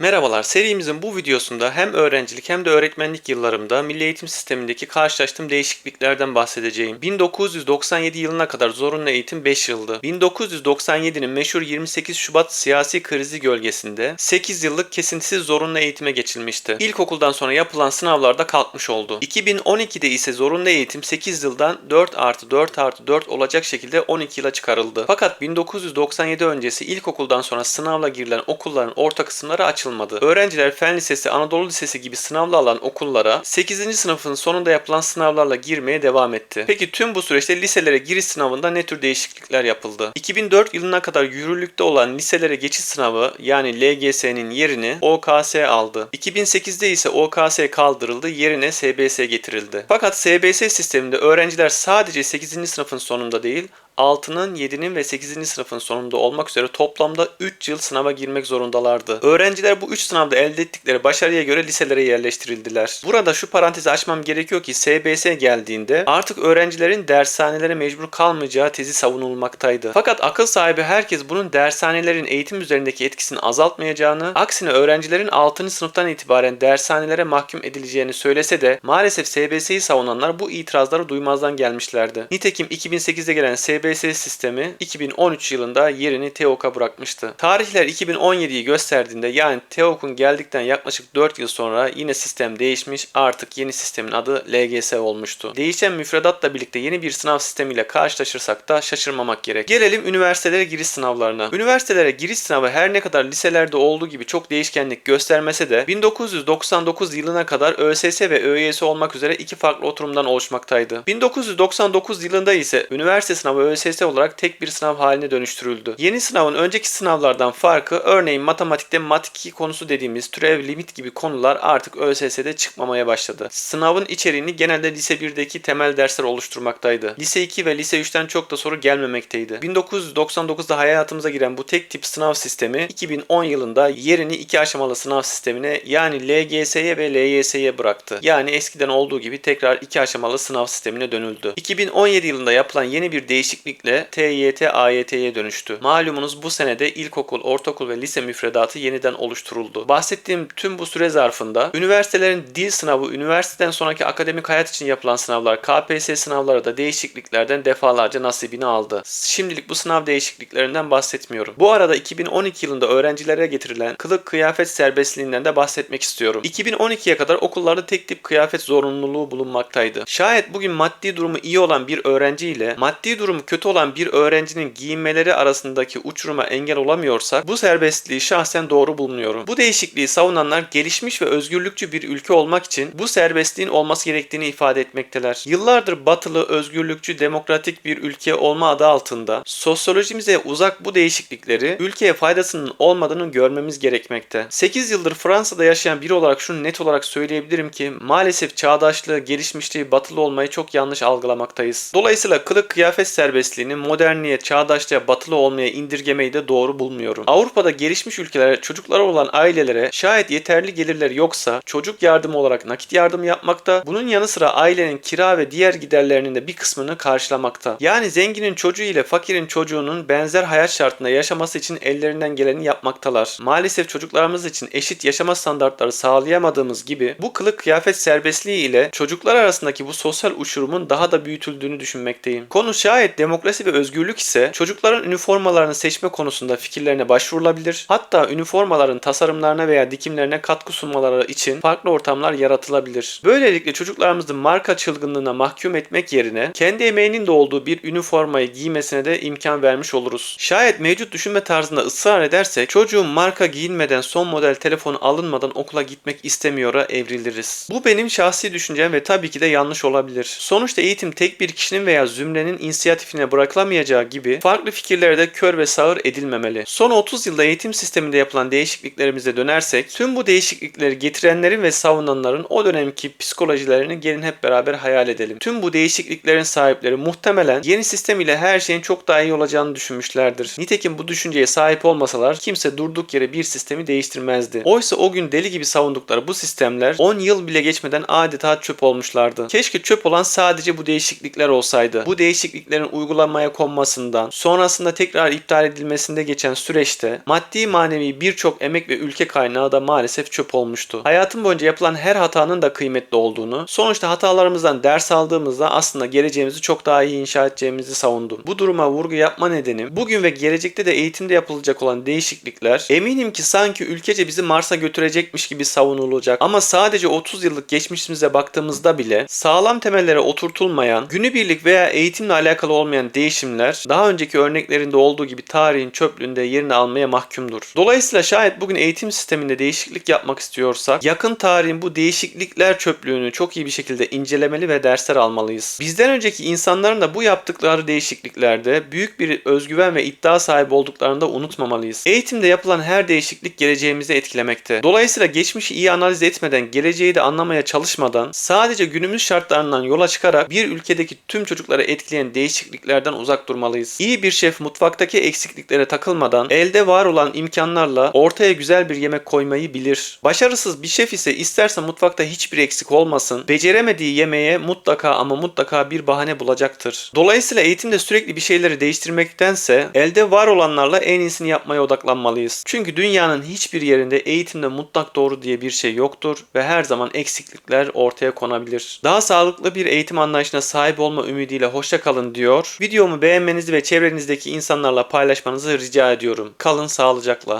Merhabalar, serimizin bu videosunda hem öğrencilik hem de öğretmenlik yıllarımda milli eğitim sistemindeki karşılaştığım değişikliklerden bahsedeceğim. 1997 yılına kadar zorunlu eğitim 5 yıldı. 1997'nin meşhur 28 Şubat siyasi krizi gölgesinde 8 yıllık kesintisiz zorunlu eğitime geçilmişti. İlkokuldan sonra yapılan sınavlarda kalkmış oldu. 2012'de ise zorunlu eğitim 8 yıldan 4 artı 4 artı 4 olacak şekilde 12 yıla çıkarıldı. Fakat 1997 öncesi ilkokuldan sonra sınavla girilen okulların orta kısımları açılmadı. Öğrenciler Fen Lisesi, Anadolu Lisesi gibi sınavlı alan okullara 8. sınıfın sonunda yapılan sınavlarla girmeye devam etti. Peki tüm bu süreçte liselere giriş sınavında ne tür değişiklikler yapıldı? 2004 yılına kadar yürürlükte olan liselere geçiş sınavı yani LGS'nin yerini OKS aldı. 2008'de ise OKS kaldırıldı, yerine SBS getirildi. Fakat SBS sisteminde öğrenciler sadece 8. sınıfın sonunda değil, 6'nın, 7'nin ve 8. sınıfın sonunda olmak üzere toplamda 3 yıl sınava girmek zorundalardı. Öğrenciler bu 3 sınavda elde ettikleri başarıya göre liselere yerleştirildiler. Burada şu parantezi açmam gerekiyor ki SBS geldiğinde artık öğrencilerin dershanelere mecbur kalmayacağı tezi savunulmaktaydı. Fakat akıl sahibi herkes bunun dershanelerin eğitim üzerindeki etkisini azaltmayacağını, aksine öğrencilerin 6. sınıftan itibaren dershanelere mahkum edileceğini söylese de maalesef SBS'yi savunanlar bu itirazları duymazdan gelmişlerdi. Nitekim 2008'de gelen SBS sistemi 2013 yılında yerini TEOK'a bırakmıştı. Tarihler 2017'yi gösterdiğinde yani TEOK'un geldikten yaklaşık 4 yıl sonra yine sistem değişmiş artık yeni sistemin adı LGS olmuştu. Değişen müfredatla birlikte yeni bir sınav sistemiyle karşılaşırsak da şaşırmamak gerek. Gelelim üniversitelere giriş sınavlarına. Üniversitelere giriş sınavı her ne kadar liselerde olduğu gibi çok değişkenlik göstermese de 1999 yılına kadar ÖSS ve ÖYS olmak üzere iki farklı oturumdan oluşmaktaydı. 1999 yılında ise üniversite sınavı ÖSS olarak tek bir sınav haline dönüştürüldü. Yeni sınavın önceki sınavlardan farkı örneğin matematikte mat 2 konusu dediğimiz türev limit gibi konular artık ÖSS'de çıkmamaya başladı. Sınavın içeriğini genelde lise 1'deki temel dersler oluşturmaktaydı. Lise 2 ve lise 3'ten çok da soru gelmemekteydi. 1999'da hayatımıza giren bu tek tip sınav sistemi 2010 yılında yerini iki aşamalı sınav sistemine yani LGS'ye ve LYS'ye bıraktı. Yani eskiden olduğu gibi tekrar iki aşamalı sınav sistemine dönüldü. 2017 yılında yapılan yeni bir değişiklikle TYT AYT'ye dönüştü. Malumunuz bu senede ilkokul, ortaokul ve lise müfredatı yeniden oluşturuldu. Bahsettiğim tüm bu süre zarfında üniversitelerin dil sınavı, üniversiteden sonraki akademik hayat için yapılan sınavlar, KPSS sınavları da değişikliklerden defalarca nasibini aldı. Şimdilik bu sınav değişikliklerinden bahsetmiyorum. Bu arada 2012 yılında öğrencilere getirilen kılık kıyafet serbestliğinden de bahsetmek istiyorum. 2012'ye kadar okullarda tek tip kıyafet zorunluluğu bulunmaktaydı. Şayet bugün maddi durumu iyi olan bir öğrenci ile maddi durumu kötü olan bir öğrencinin giyinmeleri arasındaki uçuruma engel olamıyorsak bu serbestliği şahsen doğru bulmuyorum. Bu değişikliği savunanlar gelişmiş ve özgürlükçü bir ülke olmak için bu serbestliğin olması gerektiğini ifade etmekteler. Yıllardır batılı, özgürlükçü, demokratik bir ülke olma adı altında sosyolojimize uzak bu değişiklikleri ülkeye faydasının olmadığını görmemiz gerekmekte. 8 yıldır Fransa'da yaşayan biri olarak şunu net olarak söyleyebilirim ki maalesef çağdaşlığı, gelişmişliği batılı olmayı çok yanlış algılamaktayız. Dolayısıyla kılık kıyafet serbestliğini modernliğe, çağdaşlığa, batılı olmaya indirgemeyi de doğru bulmuyorum. Avrupa'da gelişmiş ülkelere çocukları olan ailelere şayet yeterli gelirleri yoksa çocuk yardımı olarak nakit yardım yapmakta. Bunun yanı sıra ailenin kira ve diğer giderlerinin de bir kısmını karşılamakta. Yani zenginin çocuğu ile fakirin çocuğunun benzer hayat şartında yaşaması için ellerinden geleni yapmaktalar. Maalesef çocuklarımız için eşit yaşama standartları sağlayamadığımız gibi bu kılık kıyafet serbestliği ile çocuklar arasındaki bu sosyal uçurumun daha da büyütüldüğünü düşünmekteyim. Konu şayet demokrasi ve özgürlük ise çocukların üniformalarını seçme konusunda fikirlerine başvurulabilir. Hatta üniformaların tasarımlarına veya dikimlerine katkı sunmaları için farklı ortamlar yaratılabilir. Böylelikle çocuklarımızı marka çılgınlığına mahkum etmek yerine kendi emeğinin de olduğu bir üniformayı giymesine de imkan vermiş oluruz. Şayet mevcut düşünme tarzında ısrar edersek çocuğun marka giyinmeden son model telefonu alınmadan okula gitmek istemiyora evriliriz. Bu benim şahsi düşüncem ve tabii ki de yanlış olabilir. Sonuçta eğitim tek bir kişinin veya zümrenin inisiyatifine bırakılamayacağı gibi farklı fikirlere de kör ve sağır edilmemeli. Son 30 yılda eğitim sisteminde yapılan değişikliklerimize dönersek tüm bu değişiklikleri getirenlerin ve savunanların o dönemki psikolojilerini gelin hep beraber hayal edelim. Tüm bu değişikliklerin sahipleri muhtemelen yeni sistem ile her şeyin çok daha iyi olacağını düşünmüşlerdir. Nitekim bu düşünceye sahip olmasalar kimse durduk yere bir sistemi değiştirmezdi. Oysa o gün deli gibi savundukları bu sistemler 10 yıl bile geçmeden adeta çöp olmuşlardı. Keşke çöp olan sadece bu değişiklikler olsaydı. Bu değişikliklerin uygulanması uygulamaya konmasından, sonrasında tekrar iptal edilmesinde geçen süreçte maddi manevi birçok emek ve ülke kaynağı da maalesef çöp olmuştu. Hayatım boyunca yapılan her hatanın da kıymetli olduğunu, sonuçta hatalarımızdan ders aldığımızda aslında geleceğimizi çok daha iyi inşa edeceğimizi savundum. Bu duruma vurgu yapma nedenim bugün ve gelecekte de eğitimde yapılacak olan değişiklikler eminim ki sanki ülkece bizi Mars'a götürecekmiş gibi savunulacak ama sadece 30 yıllık geçmişimize baktığımızda bile sağlam temellere oturtulmayan, günübirlik veya eğitimle alakalı olmayan değişimler daha önceki örneklerinde olduğu gibi tarihin çöplüğünde yerini almaya mahkumdur. Dolayısıyla şayet bugün eğitim sisteminde değişiklik yapmak istiyorsak yakın tarihin bu değişiklikler çöplüğünü çok iyi bir şekilde incelemeli ve dersler almalıyız. Bizden önceki insanların da bu yaptıkları değişikliklerde büyük bir özgüven ve iddia sahibi olduklarını da unutmamalıyız. Eğitimde yapılan her değişiklik geleceğimizi etkilemekte. Dolayısıyla geçmişi iyi analiz etmeden, geleceği de anlamaya çalışmadan sadece günümüz şartlarından yola çıkarak bir ülkedeki tüm çocukları etkileyen değişikliklerden uzak durmalıyız. İyi bir şef mutfaktaki eksikliklere takılmadan elde var olan imkanlarla ortaya güzel bir yemek koymayı bilir. Başarısız bir şef ise isterse mutfakta hiçbir eksik olmasın, beceremediği yemeğe mutlaka ama mutlaka bir bahane bulacaktır. Dolayısıyla eğitimde sürekli bir şeyleri değiştirmektense elde var olanlarla en iyisini yapmaya odaklanmalıyız. Çünkü dünyanın hiçbir yerinde eğitimde mutlak doğru diye bir şey yoktur ve her zaman eksiklikler ortaya konabilir. Daha sağlıklı bir eğitim anlayışına sahip olma ümidiyle hoşça kalın diyor. Videomu beğenmenizi ve çevrenizdeki insanlarla paylaşmanızı rica ediyorum. Kalın sağlıcakla.